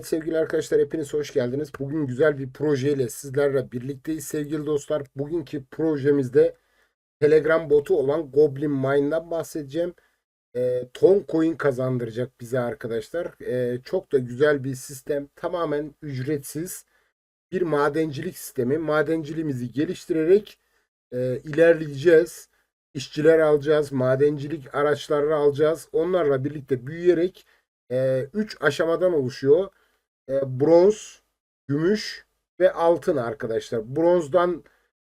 Evet sevgili arkadaşlar hepiniz hoş geldiniz. Bugün güzel bir projeyle sizlerle birlikteyiz sevgili dostlar. Bugünkü projemizde Telegram botu olan Goblin Mine'dan bahsedeceğim. E, ton coin kazandıracak bize arkadaşlar. E, çok da güzel bir sistem. Tamamen ücretsiz bir madencilik sistemi. Madenciliğimizi geliştirerek e, ilerleyeceğiz. İşçiler alacağız, madencilik araçları alacağız. Onlarla birlikte büyüyerek 3 aşamadan oluşuyor. E, bronz, gümüş ve altın arkadaşlar. Bronzdan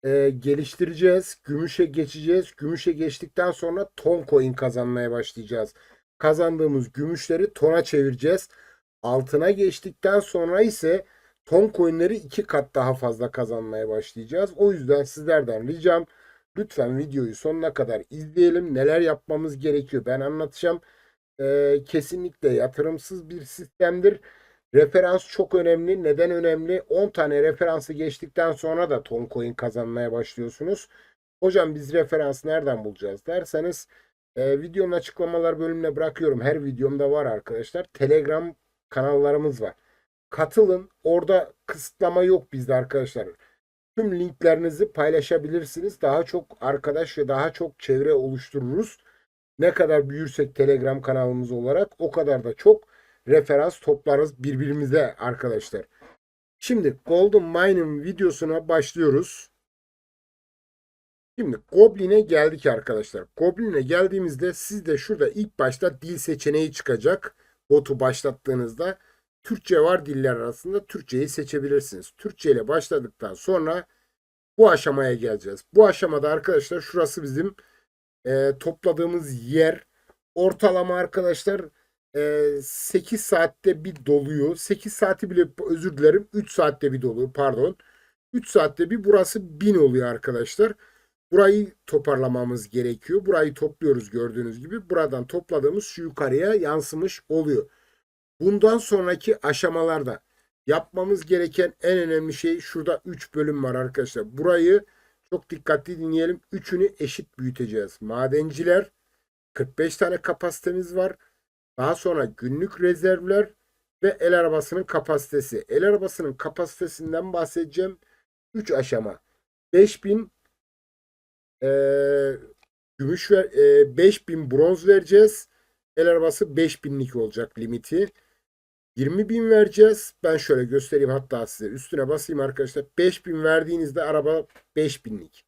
e, geliştireceğiz. Gümüşe geçeceğiz. Gümüşe geçtikten sonra ton coin kazanmaya başlayacağız. Kazandığımız gümüşleri tona çevireceğiz. Altına geçtikten sonra ise ton coinleri iki kat daha fazla kazanmaya başlayacağız. O yüzden sizlerden ricam lütfen videoyu sonuna kadar izleyelim. Neler yapmamız gerekiyor ben anlatacağım. Ee, kesinlikle yatırımsız bir sistemdir. Referans çok önemli. Neden önemli? 10 tane referansı geçtikten sonra da ton coin kazanmaya başlıyorsunuz. Hocam biz referans nereden bulacağız derseniz e, videonun açıklamalar bölümüne bırakıyorum. Her videomda var arkadaşlar. Telegram kanallarımız var. Katılın. Orada kısıtlama yok bizde arkadaşlar. Tüm linklerinizi paylaşabilirsiniz. Daha çok arkadaş ve daha çok çevre oluştururuz. Ne kadar büyürsek Telegram kanalımız olarak o kadar da çok referans toplarız birbirimize arkadaşlar. Şimdi Golden Mine'ın videosuna başlıyoruz. Şimdi Goblin'e geldik arkadaşlar. Goblin'e geldiğimizde sizde şurada ilk başta dil seçeneği çıkacak. Botu başlattığınızda Türkçe var diller arasında Türkçeyi seçebilirsiniz. Türkçe ile başladıktan sonra bu aşamaya geleceğiz. Bu aşamada arkadaşlar şurası bizim e, topladığımız yer ortalama arkadaşlar 8 saatte bir doluyor. 8 saati bile özür dilerim 3 saatte bir doluyor pardon. 3 saatte bir burası 1000 oluyor arkadaşlar. Burayı toparlamamız gerekiyor. Burayı topluyoruz gördüğünüz gibi. Buradan topladığımız şu yukarıya yansımış oluyor. Bundan sonraki aşamalarda yapmamız gereken en önemli şey şurada 3 bölüm var arkadaşlar. Burayı çok dikkatli dinleyelim. Üçünü eşit büyüteceğiz. Madenciler 45 tane kapasitemiz var. Daha sonra günlük rezervler ve el arabasının kapasitesi. El arabasının kapasitesinden bahsedeceğim. 3 aşama. 5000 e, gümüş ver, e, 5000 bronz vereceğiz. El arabası 5000'lik olacak limiti. 20.000 vereceğiz. Ben şöyle göstereyim hatta size. Üstüne basayım arkadaşlar. 5000 verdiğinizde araba 5000'lik.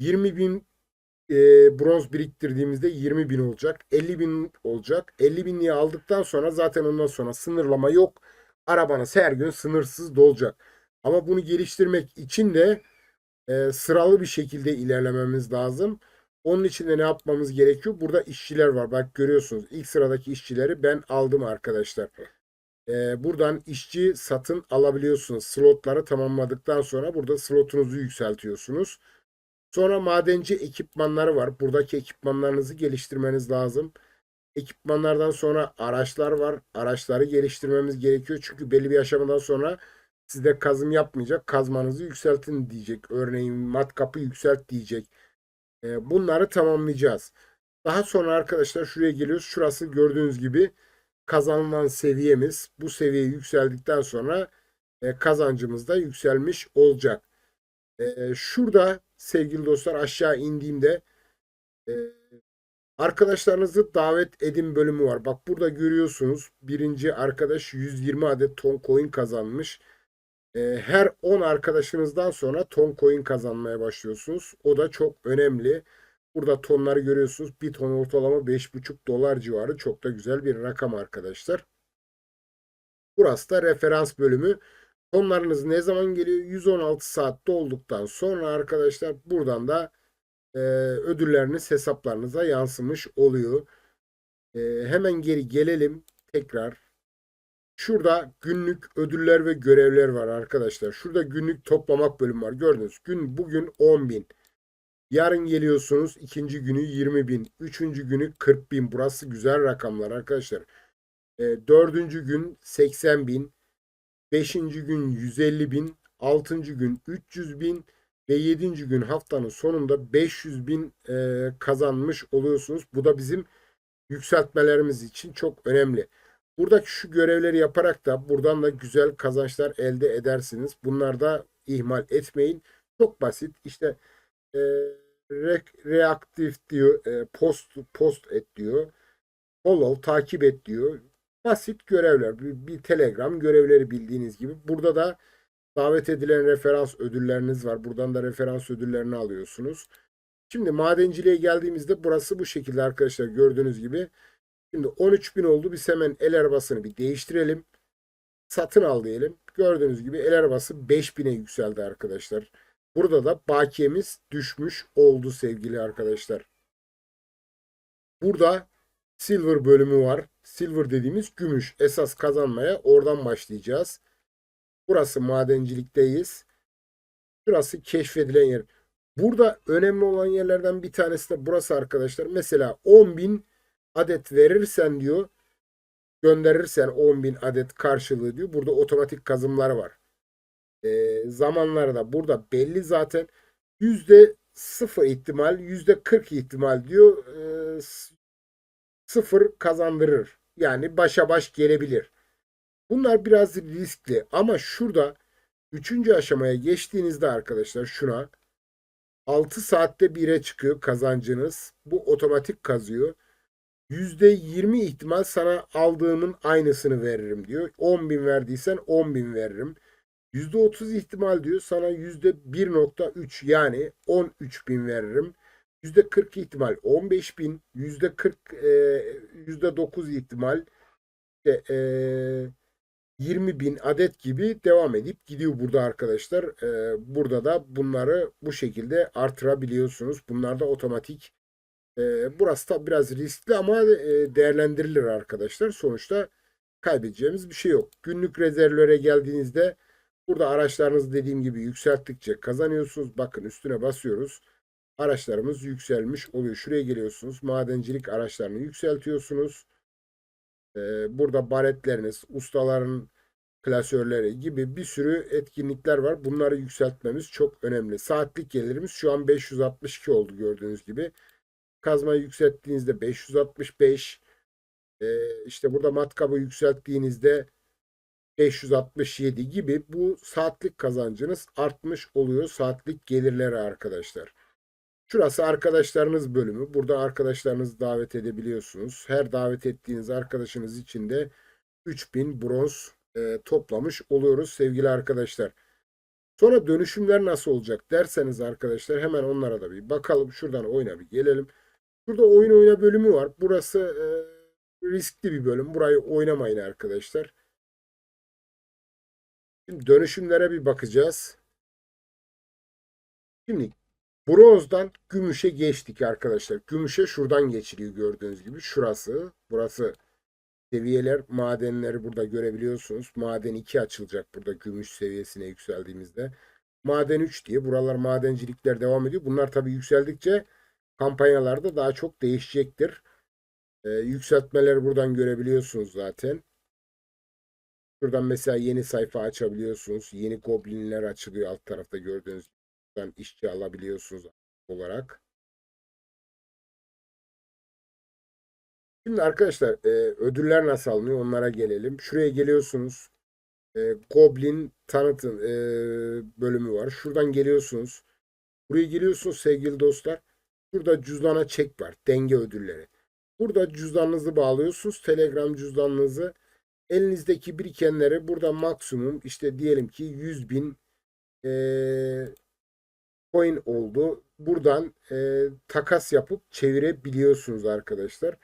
20.000 e, bronz biriktirdiğimizde 20 bin olacak. 50 bin olacak. 50 binliği aldıktan sonra zaten ondan sonra sınırlama yok. Arabanız her gün sınırsız dolacak. Ama bunu geliştirmek için de e, sıralı bir şekilde ilerlememiz lazım. Onun için de ne yapmamız gerekiyor? Burada işçiler var. Bak görüyorsunuz. İlk sıradaki işçileri ben aldım arkadaşlar e, buradan işçi satın alabiliyorsunuz. Slotları tamamladıktan sonra burada slotunuzu yükseltiyorsunuz. Sonra madenci ekipmanları var. Buradaki ekipmanlarınızı geliştirmeniz lazım. Ekipmanlardan sonra araçlar var. Araçları geliştirmemiz gerekiyor. Çünkü belli bir aşamadan sonra sizde kazım yapmayacak. Kazmanızı yükseltin diyecek. Örneğin matkapı yükselt diyecek. E, bunları tamamlayacağız. Daha sonra arkadaşlar şuraya geliyoruz. Şurası gördüğünüz gibi kazanılan seviyemiz bu seviye yükseldikten sonra e, kazancımız da yükselmiş olacak. E, şurada sevgili dostlar aşağı indiğimde e, arkadaşlarınızı davet edin bölümü var. Bak burada görüyorsunuz birinci arkadaş 120 adet ton coin kazanmış. E, her 10 arkadaşınızdan sonra ton coin kazanmaya başlıyorsunuz. O da çok önemli. Burada tonları görüyorsunuz. Bir ton ortalama 5,5 dolar civarı. Çok da güzel bir rakam arkadaşlar. Burası da referans bölümü. Onlarınız ne zaman geliyor? 116 saatte olduktan sonra arkadaşlar buradan da e, ödülleriniz hesaplarınıza yansımış oluyor. E, hemen geri gelelim tekrar. Şurada günlük ödüller ve görevler var arkadaşlar. Şurada günlük toplamak bölümü var. Gördünüz. Gün bugün 10.000. Yarın geliyorsunuz ikinci günü 20.000. Üçüncü günü 40.000. Burası güzel rakamlar arkadaşlar. E, dördüncü gün 80.000. 5. gün 150 bin, 6. gün 300 bin ve 7. gün haftanın sonunda 500 bin e, kazanmış oluyorsunuz. Bu da bizim yükseltmelerimiz için çok önemli. Buradaki şu görevleri yaparak da buradan da güzel kazançlar elde edersiniz. Bunlar da ihmal etmeyin. Çok basit. İşte e, reaktif diyor, e, post post et diyor. Follow takip et diyor. Basit görevler. Bir, bir Telegram görevleri bildiğiniz gibi. Burada da davet edilen referans ödülleriniz var. Buradan da referans ödüllerini alıyorsunuz. Şimdi madenciliğe geldiğimizde burası bu şekilde arkadaşlar gördüğünüz gibi. Şimdi 13.000 oldu. Biz hemen el arabasını bir değiştirelim. Satın al diyelim. Gördüğünüz gibi el arabası 5000'e yükseldi arkadaşlar. Burada da bakiyemiz düşmüş oldu sevgili arkadaşlar. Burada silver bölümü var. Silver dediğimiz gümüş. Esas kazanmaya oradan başlayacağız. Burası madencilikteyiz. Burası keşfedilen yer. Burada önemli olan yerlerden bir tanesi de burası arkadaşlar. Mesela 10.000 adet verirsen diyor gönderirsen 10.000 adet karşılığı diyor. Burada otomatik kazımlar var. E, zamanları da burada belli zaten. Yüzde sıfır ihtimal, yüzde 40 ihtimal diyor. Sıfır kazandırır. Yani başa baş gelebilir. Bunlar biraz riskli ama şurada üçüncü aşamaya geçtiğinizde arkadaşlar şuna 6 saatte 1'e çıkıyor kazancınız. Bu otomatik kazıyor. %20 ihtimal sana aldığımın aynısını veririm diyor. 10 bin verdiysen 10 bin veririm. %30 ihtimal diyor sana %1.3 yani 13 bin veririm. %40 ihtimal 15 bin. %40 e, %9 ihtimal işte, e, 20 bin adet gibi devam edip gidiyor burada arkadaşlar. E, burada da bunları bu şekilde artırabiliyorsunuz. Bunlar da otomatik e, burası da biraz riskli ama e, değerlendirilir arkadaşlar. Sonuçta kaybedeceğimiz bir şey yok. Günlük rezervlere geldiğinizde burada araçlarınızı dediğim gibi yükselttikçe kazanıyorsunuz. Bakın üstüne basıyoruz. Araçlarımız yükselmiş oluyor. Şuraya geliyorsunuz. Madencilik araçlarını yükseltiyorsunuz. Burada baretleriniz, ustaların klasörleri gibi bir sürü etkinlikler var. Bunları yükseltmemiz çok önemli. Saatlik gelirimiz şu an 562 oldu gördüğünüz gibi kazmayı yükselttiğinizde 565 e, işte burada matkabı yükselttiğinizde 567 gibi bu saatlik kazancınız artmış oluyor saatlik gelirleri arkadaşlar. Şurası arkadaşlarınız bölümü. Burada arkadaşlarınızı davet edebiliyorsunuz. Her davet ettiğiniz arkadaşınız için de 3000 bronz e, toplamış oluyoruz sevgili arkadaşlar. Sonra dönüşümler nasıl olacak derseniz arkadaşlar hemen onlara da bir bakalım. Şuradan oyuna bir gelelim. Burada oyun oyna bölümü var. Burası e, riskli bir bölüm. Burayı oynamayın arkadaşlar. Şimdi dönüşümlere bir bakacağız. Şimdi bronzdan gümüşe geçtik arkadaşlar. Gümüşe şuradan geçiliyor gördüğünüz gibi. Şurası. Burası seviyeler. Madenleri burada görebiliyorsunuz. Maden 2 açılacak burada gümüş seviyesine yükseldiğimizde. Maden 3 diye. Buralar madencilikler devam ediyor. Bunlar tabii yükseldikçe kampanyalarda daha çok değişecektir. E, yükseltmeleri buradan görebiliyorsunuz zaten. Şuradan mesela yeni sayfa açabiliyorsunuz. Yeni goblinler açılıyor alt tarafta gördüğünüz gibi. Buradan işçi alabiliyorsunuz olarak. Şimdi arkadaşlar e, ödüller nasıl alınıyor onlara gelelim. Şuraya geliyorsunuz. E, Goblin tanıtım e, bölümü var. Şuradan geliyorsunuz. Buraya geliyorsunuz sevgili dostlar. Burada cüzdana çek var. Denge ödülleri. Burada cüzdanınızı bağlıyorsunuz. Telegram cüzdanınızı elinizdeki birikenleri burada maksimum işte diyelim ki 100 bin e, coin oldu. Buradan e, takas yapıp çevirebiliyorsunuz arkadaşlar.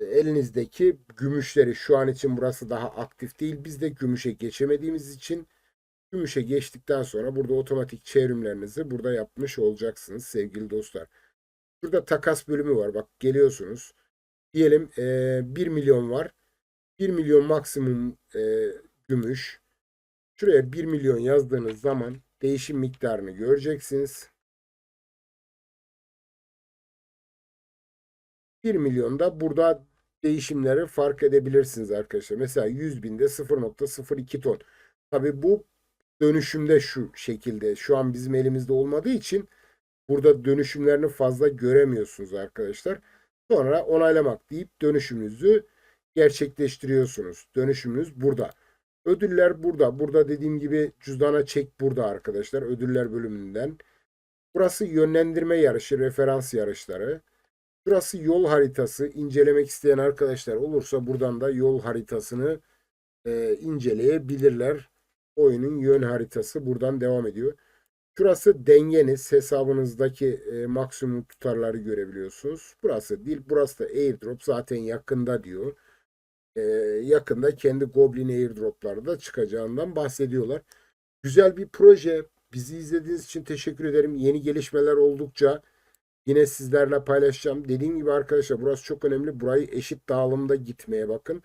E, elinizdeki gümüşleri şu an için burası daha aktif değil. Biz de gümüşe geçemediğimiz için gümüşe geçtikten sonra burada otomatik çevrimlerinizi burada yapmış olacaksınız sevgili dostlar. Burada takas bölümü var. Bak geliyorsunuz. Diyelim e, 1 milyon var. 1 milyon maksimum e, gümüş. Şuraya 1 milyon yazdığınız zaman değişim miktarını göreceksiniz. 1 milyonda burada değişimleri fark edebilirsiniz arkadaşlar. Mesela 100 binde 0.02 ton. Tabi bu dönüşümde şu şekilde. Şu an bizim elimizde olmadığı için Burada dönüşümlerini fazla göremiyorsunuz arkadaşlar. Sonra onaylamak deyip dönüşümünüzü gerçekleştiriyorsunuz. Dönüşümünüz burada. Ödüller burada. Burada dediğim gibi cüzdana çek burada arkadaşlar. Ödüller bölümünden. Burası yönlendirme yarışı, referans yarışları. Burası yol haritası. İncelemek isteyen arkadaşlar olursa buradan da yol haritasını e, inceleyebilirler. Oyunun yön haritası buradan devam ediyor. Şurası dengeniz. Hesabınızdaki e, maksimum tutarları görebiliyorsunuz. Burası değil. Burası da airdrop. Zaten yakında diyor. E, yakında kendi Goblin airdropları da çıkacağından bahsediyorlar. Güzel bir proje. Bizi izlediğiniz için teşekkür ederim. Yeni gelişmeler oldukça yine sizlerle paylaşacağım. Dediğim gibi arkadaşlar burası çok önemli. Burayı eşit dağılımda gitmeye bakın.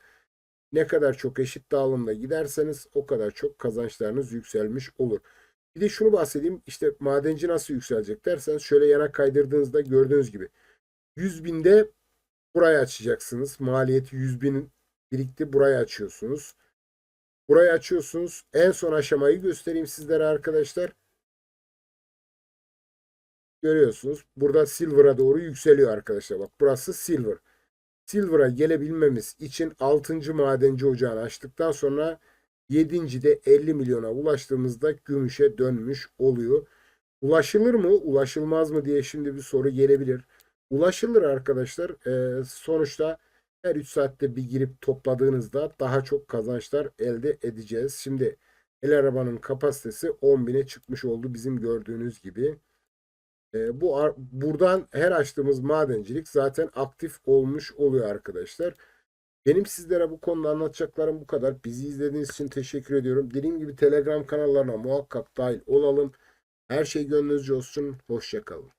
Ne kadar çok eşit dağılımda giderseniz o kadar çok kazançlarınız yükselmiş olur. Bir de şunu bahsedeyim. İşte madenci nasıl yükselecek derseniz şöyle yana kaydırdığınızda gördüğünüz gibi 100 binde burayı açacaksınız. Maliyeti 100 bin birikti. Burayı açıyorsunuz. Burayı açıyorsunuz. En son aşamayı göstereyim sizlere arkadaşlar. Görüyorsunuz. Burada Silver'a doğru yükseliyor arkadaşlar. Bak burası Silver. Silver'a gelebilmemiz için 6. madenci ocağını açtıktan sonra 7. de 50 milyona ulaştığımızda gümüşe dönmüş oluyor. Ulaşılır mı, ulaşılmaz mı diye şimdi bir soru gelebilir. Ulaşılır arkadaşlar. Ee, sonuçta her 3 saatte bir girip topladığınızda daha çok kazançlar elde edeceğiz. Şimdi el arabanın kapasitesi 10.000'e çıkmış oldu bizim gördüğünüz gibi. Ee, bu buradan her açtığımız madencilik zaten aktif olmuş oluyor arkadaşlar. Benim sizlere bu konuda anlatacaklarım bu kadar. Bizi izlediğiniz için teşekkür ediyorum. Dediğim gibi Telegram kanallarına muhakkak dahil olalım. Her şey gönlünüzce olsun. Hoşçakalın.